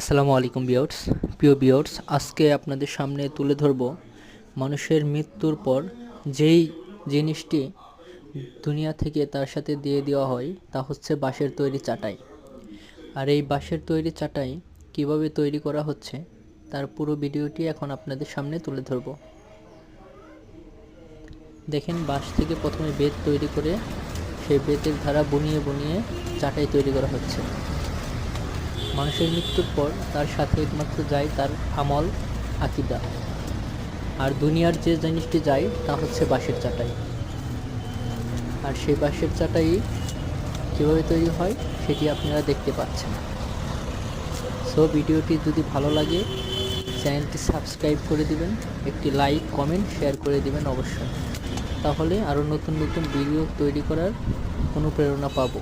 আসসালামু আলাইকুম বিয়র্স প্রিয় বিয়র্স আজকে আপনাদের সামনে তুলে ধরব মানুষের মৃত্যুর পর যেই জিনিসটি দুনিয়া থেকে তার সাথে দিয়ে দেওয়া হয় তা হচ্ছে বাঁশের তৈরি চাটাই। আর এই বাঁশের তৈরি চাটাই কীভাবে তৈরি করা হচ্ছে তার পুরো ভিডিওটি এখন আপনাদের সামনে তুলে ধরব। দেখেন, বাঁশ থেকে প্রথমে বেত তৈরি করে সেই বেতের ধারা বুনিয়ে বুনিয়ে চাটাই তৈরি করা হচ্ছে। মানুষের মৃত্যুর পর তার সাথে একমাত্র যায় তার আমল আকিদা। আর দুনিয়ার যে জিনিসটি যায় তা হচ্ছে বাঁশের চাটাই। আর সেই বাঁশের চাটাই কীভাবে তৈরি হয় সেটি আপনারা দেখতে পাচ্ছেন। সো ভিডিওটি যদি ভালো লাগে, চ্যানেলটি সাবস্ক্রাইব করে দিবেন, একটি লাইক, কমেন্ট, শেয়ার করে দিবেন অবশ্যই। তাহলে আরও নতুন নতুন ভিডিও তৈরি করার অনুপ্রেরণা পাবো।